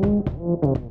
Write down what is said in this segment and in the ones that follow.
안녕.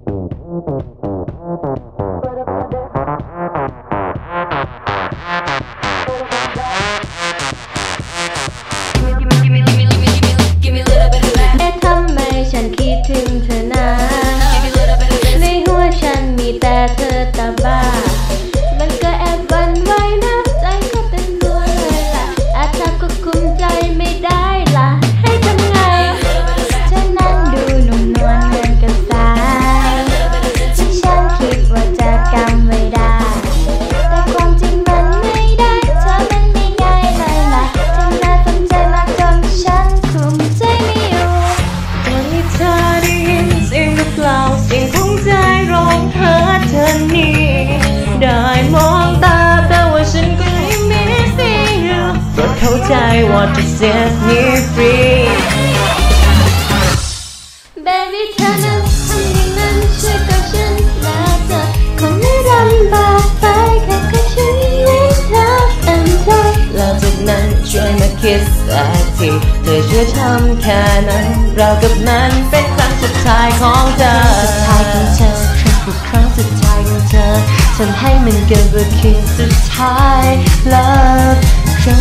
ใจว่าจะเสียนี้ฟรี Baby เธอนั้นทำอย่างนั้นช่วยกับฉันและเธอคงไม่ลำบากไปแค่กับฉันให้เธอเต็มใจแล้วจากนั้นช่วยมาคิดสักทีเธอช่วยทำแค่นั้นเรากับมันเป็นครั้งสุดท้ายของเธอสุดท้ายของเธอครั้งสุดครั้งสุดท้ายของเธอทำให้มันเกิดว่าคืนสุดท้าย Love ครั้งสุดท้าย อ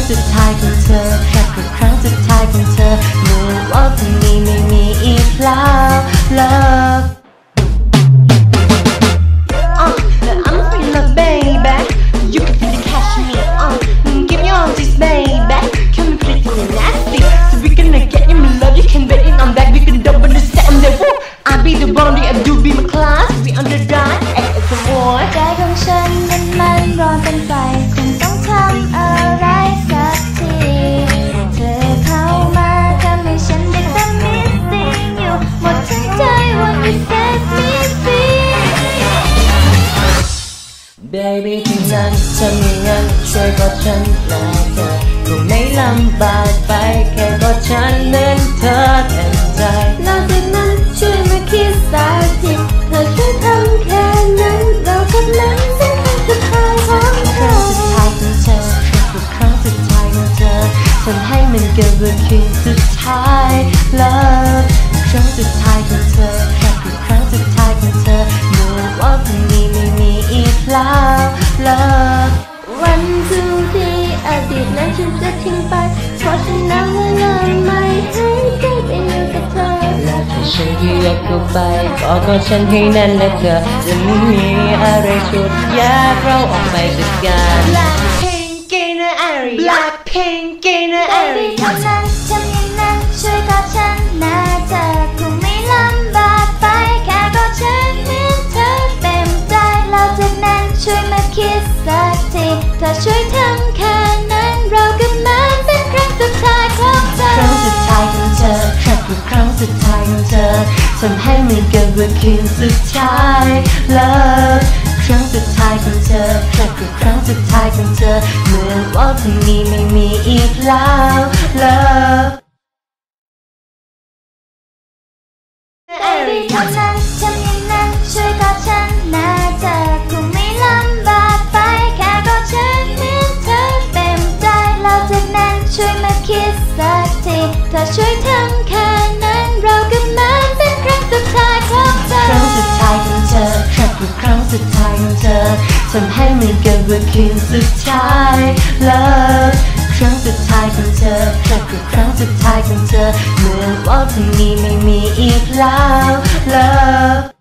ครั้งสุดท้ายของเธอเมื่อว่าพรุ่งนี้ไม่มีอีกแล้ว Love Uh, I'm a free love, baby. You can feel the cash in me. Uh, mm, give me all this, baby. Come and pretty and nasty. So we gonna get you my love. You can bet it on that. We can double the set on the woo. I be the one, I do be my class. We under that. Baby ที่นั้นทำอย่างนั้นช่วยกอดฉันและเธอคงไม่ลำบากไปแค่กอดฉันเหมือนเธอเต็มใจนอกจากนั้นช่วยมาคิดสักทีเธอช่วยทำแค่นั้นเรากับนั้นเป็นครั้งสุดท้ายของเธอครั้งสุดท้ายของเธอคือครั้งสุดท้ายของเธอทำให้มันเกิดวันคืนสุดท้าย Love ครั้งสุดท้ายของเธอ อีกแล้ว Love วันทุกที่อดีตนั้นฉันจะทิ้งไป เพราะฉันนั้นเวลาไม่ให้ได้ไปอยู่กับเธอ และถ้าฉันที่อยากเข้าไปบอกกับฉันให้แน่นนะเธอจะไม่มีอะไรชุดแยกเราออกไปจากกัน Blackpink in the area Blackpink in the Baby สักทีเธอช่วยทำแค่นั้นเรากับมันเป็นครั้งสุดท้ายของเธอครั้งสุดท้ายของเธอแค่คือครั้งสุดท้ายของเธอทำให้มันเกิดวันคืนสุดท้าย Love ครั้งสุดท้ายของเธอแค่คือครั้งสุดท้ายของเธอเหมื่อว่าพรุ่งนี้ไม่มีอีกแล้ว Love ช่วยทำแค่นั้นเรากับมันเป็นครั้งสุดท้ายของเธอครั้งสุดท้ายของเธอแค่คือครั้งสุดท้ายของเธอทำให้มันเกิดวันคืนสุดท้าย Love ครั้งสุดท้ายของเธอแค่คือครั้งสุดท้ายของเธอเมื่อว่าพรุ่งนี้ไม่มีอีกแล้ว Love